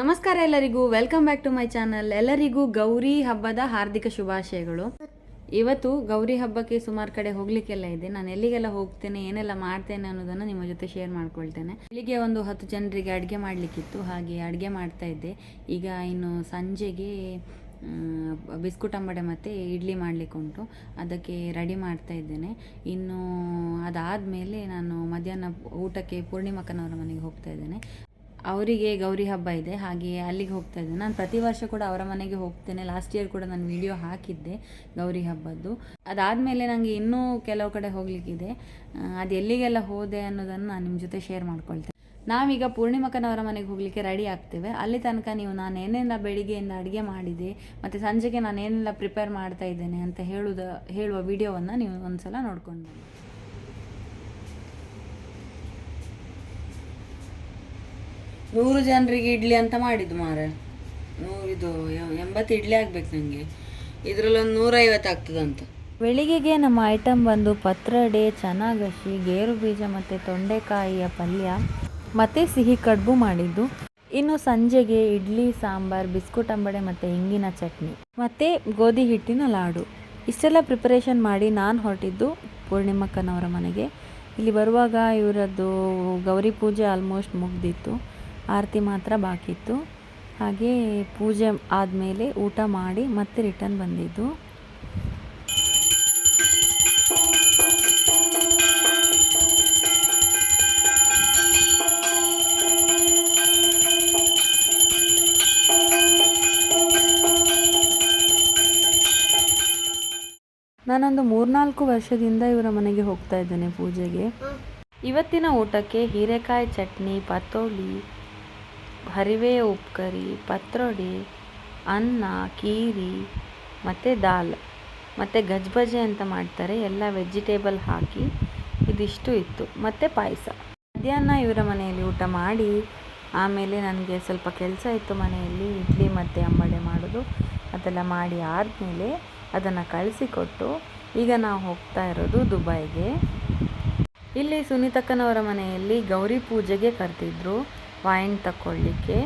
ನಮಸ್ಕಾರ ಎಲ್ಲರಿಗೂ. Welcome back to my channel ಎಲ್ಲರಿಗೂ ಗೌರಿ ಹಬ್ಬದ ಹಾರ್ದಿಕ ಶುಭಾಶಯಗಳು. ಇವತ್ತು ಗೌರಿ ಹಬ್ಬಕ್ಕೆ ಸುಮಾರು ಕಡೆ ಹೋಗ್ಲಿಕ್ಕೆಲ್ಲ ಇದೆ. ನಾನು ಎಲ್ಲಿಗೆಲ್ಲ ಹೋಗ್ತೇನೆ, ಏನೆಲ್ಲ ಮಾಡ್ತೇನೆ ಅನ್ನೋದನ್ನು ನಿಮ್ಮ ಜೊತೆ ಶೇರ್ ಮಾಡ್ಕೊಳ್ತೇನೆ. ಬೆಳಿಗ್ಗೆ ಒಂದು ಹತ್ತು ಜನರಿಗೆ ಅಡುಗೆ ಮಾಡಲಿಕ್ಕಿತ್ತು. ಹಾಗೆ ಅಡುಗೆ ಮಾಡ್ತಾ ಇದ್ದೆ. ಈಗ ಇನ್ನು ಸಂಜೆಗೆ ಬಿಸ್ಕುಟ್ ಅಂಬಡೆ ಮತ್ತು ಇಡ್ಲಿ ಮಾಡಲಿಕ್ಕೆ ಉಂಟು. ಅದಕ್ಕೆ ರೆಡಿ ಮಾಡ್ತಾ ಇದ್ದೇನೆ. ಇನ್ನು ಅದಾದಮೇಲೆ ನಾನು ಮಧ್ಯಾಹ್ನ ಊಟಕ್ಕೆ ಪೂರ್ಣಿಮಕ್ಕನವರ ಮನೆಗೆ ಹೋಗ್ತಾ ಇದ್ದೇನೆ. ಅವರಿಗೆ ಗೌರಿ ಹಬ್ಬ ಇದೆ. ಹಾಗೆ ಅಲ್ಲಿಗೆ ಹೋಗ್ತಾ ಇದ್ದೆ. ನಾನು ಪ್ರತಿ ವರ್ಷ ಕೂಡ ಅವರ ಮನೆಗೆ ಹೋಗ್ತೇನೆ. ಲಾಸ್ಟ್ ಇಯರ್ ಕೂಡ ನಾನು ವಿಡಿಯೋ ಹಾಕಿದ್ದೆ ಗೌರಿ ಹಬ್ಬದ್ದು. ಅದಾದಮೇಲೆ ನನಗೆ ಇನ್ನೂ ಕೆಲವು ಕಡೆ ಹೋಗಲಿಕ್ಕಿದೆ. ಅದು ಎಲ್ಲಿಗೆಲ್ಲ ಹೋದೆ ಅನ್ನೋದನ್ನು ನಾನು ನಿಮ್ಮ ಜೊತೆ ಶೇರ್ ಮಾಡ್ಕೊಳ್ತೇನೆ. ನಾವೀಗ ಪೂರ್ಣಿಮಕ್ಕನವರ ಮನೆಗೆ ಹೋಗಲಿಕ್ಕೆ ರೆಡಿ ಆಗ್ತೇವೆ. ಅಲ್ಲಿ ತನಕ ನೀವು ನಾನು ಏನೆಲ್ಲ ಬೆಳಿಗ್ಗೆಯಿಂದ ಅಡುಗೆ ಮಾಡಿದೆ, ಮತ್ತು ಸಂಜೆಗೆ ನಾನು ಏನೆಲ್ಲ ಪ್ರಿಪೇರ್ ಮಾಡ್ತಾ ಇದ್ದೇನೆ ಅಂತ ಹೇಳುದ, ಹೇಳುವ ವಿಡಿಯೋವನ್ನು ನೀವು ಒಂದ್ಸಲ ನೋಡ್ಕೊಂಡು ನೂರು ಜನರಿಗೆ ಇಡ್ಲಿ ಅಂತ ಮಾಡಿದ್ದು ಮಾರೆ. ನೂರು ಇದು ಎಂಬತ್ತು ಇಡ್ಲಿ ಆಗ್ಬೇಕು ನನಗೆ ಇದರಲ್ಲೊಂದು ನೂರೈವತ್ತು ಆಗ್ತದಂತ. ಬೆಳಿಗ್ಗೆಗೆ ನಮ್ಮ ಐಟಮ್ ಬಂದು ಪತ್ರಡೆ ಚೆನ್ನಾಗಿ ಗೇರು ಬೀಜ ಮತ್ತು ತೊಂಡೆಕಾಯಿಯ ಪಲ್ಯ, ಮತ್ತು ಸಿಹಿ ಕಡುಬು ಮಾಡಿದ್ದು. ಇನ್ನು ಸಂಜೆಗೆ ಇಡ್ಲಿ, ಸಾಂಬಾರ್, ಬಿಸ್ಕುಟ್ ಅಂಬಡೆ ಮತ್ತು ಹಿಂಗಿನ ಚಟ್ನಿ, ಮತ್ತು ಗೋಧಿ ಹಿಟ್ಟಿನ ಲಾಡು. ಇಷ್ಟೆಲ್ಲ ಪ್ರಿಪರೇಷನ್ ಮಾಡಿ ನಾನು ಹೊರಟಿದ್ದು ಪೂರ್ಣಿಮಕ್ಕನವರ ಮನೆಗೆ. ಇಲ್ಲಿ ಬರುವಾಗ ಇವರದ್ದು ಗೌರಿ ಪೂಜೆ ಆಲ್ಮೋಸ್ಟ್ ಮುಗ್ದಿತ್ತು. ಆರತಿ ಮಾತ್ರ ಬಾಕಿ ಇತ್ತು. ಹಾಗೆ ಪೂಜೆ ಆದಮೇಲೆ ಊಟ ಮಾಡಿ ಮತ್ತೆ ರಿಟರ್ನ್ ಬಂದಿದ್ದು. ನಾನೊಂದು ಮೂರ್ನಾಲ್ಕು ವರ್ಷದಿಂದ ಇವರ ಮನೆಗೆ ಹೋಗ್ತಾ ಇದ್ದೇನೆ ಪೂಜೆಗೆ. ಇವತ್ತಿನ ಊಟಕ್ಕೆ ಹೀರೆಕಾಯಿ ಚಟ್ನಿ ಪತೋಲಿ ಹರಿವೆ ಉಪ್ಕರಿ, ಪತ್ರೊಡೆ, ಅನ್ನ, ಕೀರಿ, ಮತ್ತು ದಾಲ್. ಮತ್ತು ಗಜ್ಬಜೆ ಅಂತ ಮಾಡ್ತಾರೆ. ಎಲ್ಲ ವೆಜಿಟೇಬಲ್ ಹಾಕಿ ಇದಿಷ್ಟು ಇತ್ತು. ಮತ್ತು ಪಾಯಸ. ಮಧ್ಯಾಹ್ನ ಇವರ ಮನೆಯಲ್ಲಿ ಊಟ ಮಾಡಿ, ಆಮೇಲೆ ನನಗೆ ಸ್ವಲ್ಪ ಕೆಲಸ ಇತ್ತು ಮನೆಯಲ್ಲಿ. ಇಡ್ಲಿ, ಮತ್ತು ಅಂಬಡೆ ಮಾಡೋದು. ಅದೆಲ್ಲ ಮಾಡಿ ಆದಮೇಲೆ ಅದನ್ನು ಕಳಿಸಿಕೊಟ್ಟು ಈಗ ನಾವು ಹೋಗ್ತಾ ಇರೋದು ದುಬೈಗೆ. ಇಲ್ಲಿ ಸುನೀತಕ್ಕನವರ ಮನೆಯಲ್ಲಿ ಗೌರಿ ಪೂಜೆಗೆ ಕರೆದಿದ್ರು. ವೈನ್ ತಗೊಳ್ಳಿಕ್ಕೆ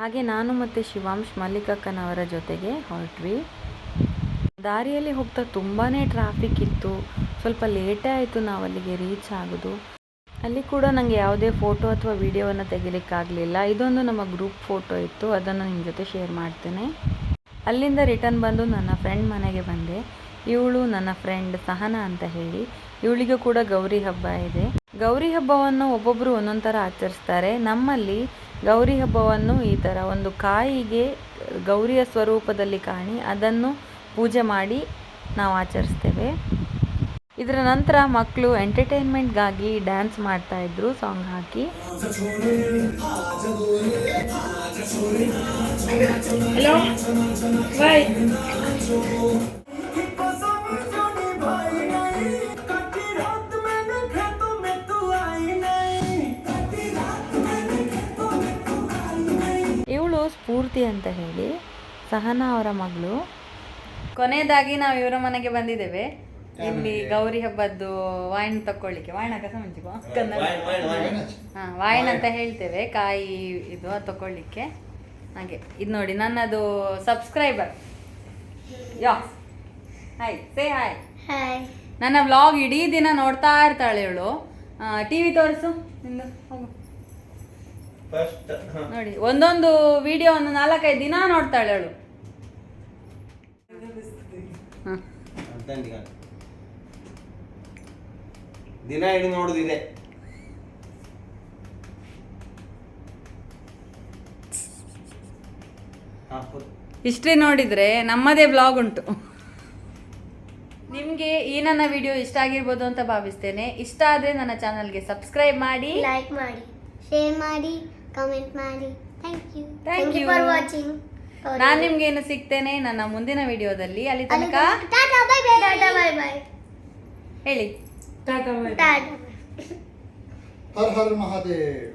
ಹಾಗೆ ನಾನು ಮತ್ತು ಶಿವಾಂಶ್ ಮಲ್ಲಿಕಕ್ಕನವರ ಜೊತೆಗೆ ಹೊರಟ್ವಿ. ದಾರಿಯಲ್ಲಿ ಹೋಗ್ತಾ ತುಂಬಾ ಟ್ರಾಫಿಕ್ ಇತ್ತು. ಸ್ವಲ್ಪ ಲೇಟೇ ಆಯಿತು ನಾವು ಅಲ್ಲಿಗೆ ರೀಚ್ ಆಗೋದು. ಅಲ್ಲಿ ಕೂಡ ನನಗೆ ಯಾವುದೇ ಫೋಟೋ ಅಥವಾ ವಿಡಿಯೋವನ್ನು ತೆಗಿಲಿಕ್ಕಾಗಲಿಲ್ಲ. ಇದೊಂದು ನಮ್ಮ ಗ್ರೂಪ್ ಫೋಟೋ ಇತ್ತು. ಅದನ್ನು ನಿಮ್ಮ ಜೊತೆ ಶೇರ್ ಮಾಡ್ತೇನೆ. ಅಲ್ಲಿಂದ ರಿಟರ್ನ್ ಬಂದು ನನ್ನ ಫ್ರೆಂಡ್ ಮನೆಗೆ ಬಂದೆ. ಇವಳು ನನ್ನ ಫ್ರೆಂಡ್ ಸಹನಾ ಅಂತ ಹೇಳಿ. ಇವಳಿಗೂ ಕೂಡ ಗೌರಿ ಹಬ್ಬ ಇದೆ. ಗೌರಿ ಹಬ್ಬವನ್ನು ಒಬ್ಬೊಬ್ಬರು ಒಂದೊಂದು ಥರ ಆಚರಿಸ್ತಾರೆ. ನಮ್ಮಲ್ಲಿ ಗೌರಿ ಹಬ್ಬವನ್ನು ಈ ಥರ ಒಂದು ಕಾಯಿಗೆ ಗೌರಿಯ ಸ್ವರೂಪದಲ್ಲಿ ಕಾಣಿ, ಅದನ್ನು ಪೂಜೆ ಮಾಡಿ ನಾವು ಆಚರಿಸ್ತೇವೆ. ಇದರ ನಂತರ ಮಕ್ಕಳು ಎಂಟರ್ಟೈನ್ಮೆಂಟ್ಗಾಗಿ ಡ್ಯಾನ್ಸ್ ಮಾಡ್ತಾ ಇದ್ರು ಸಾಂಗ್ ಹಾಕಿ. ಇವಳು ಸ್ಫೂರ್ತಿ ಅಂತ ಹೇಳಿ ಸಹನಾ ಅವರ ಮಗಳು. ಕೊನೆಯದಾಗಿ ನಾವು ಇವರ ಮನೆಗೆ ಬಂದಿದ್ದೇವೆ. ಇಲ್ಲಿ ಗೌರಿ ಹಬ್ಬದ್ದು ವಾಯಿನ್ ತಕೊಳ್ಳಿಕ್ಕೆ ವಾಯಿನ ಕಸ ಮುಂಚಿಕೋ? ಹಾ ವಾಯಿನ್ ಅಂತ ಹೇಳ್ತೇವೆ. ಕಾಯಿ ಇದು ತಕೊಳ್ಳಿಕ್ಕೆ ಹಾಗೆ ಇದು ನೋಡಿ ನನ್ನದು ಸಬ್ಸ್ಕ್ರೈಬರ್ ಯಾ. ಹಾಯ್ ಸೇ ಹಾಯ್ ಹಾಯ್ ನನ್ನ ವ್ಲಾಗ್ ಇಡೀ ದಿನ ನೋಡ್ತಾ ಇರ್ತಾಳೆ ಇವಳು. ಟಿ ವಿ ತೋರಿಸು ನಿಂದು ಹೋಗು. ಫಸ್ಟ್ ನೋಡಿ ಒಂದೊಂದು ವಿಡಿಯೋ ಒಂದು ನಾಲ್ಕೈದು ದಿನ ನೋಡ್ತಾಳೆ ಅವಳು. ದಿನ ಹಿಡಿದು ನೋಡುದಿದೆ. ಇಷ್ಟೇ ನೋಡಿದ್ರೆ ನಮ್ಮದೇ ಬ್ಲಾಗ್ ಉಂಟು. ನಿಮಗೆ ಈ ನನ್ನ ವಿಡಿಯೋ ಇಷ್ಟ ಆಗಿರ್ಬೋದು ಅಂತ ಭಾವಿಸ್ತೇನೆ. ಇಷ್ಟ ಆದರೆ ನನ್ನ ಚಾನಲ್ಗೆ ಸಬ್ಸ್ಕ್ರೈಬ್ ಮಾಡಿ. ಲೈಕ್ ಮಾಡಿ ಶೇರ್ ಮಾಡಿ ಕಮೆಂಟ್ ಮಾಡಿ. Thank you thank you for watching ನಾನು ನಿಮ್ಗೆ ಏನು ಸಿಗ್ತೇನೆ? ನನ್ನ ಮುಂದಿನ ವಿಡಿಯೋದಲ್ಲಿ ಅಲ್ಲಿ ತನಕ ಟಾಟಾ टाटा हर हर महादेव.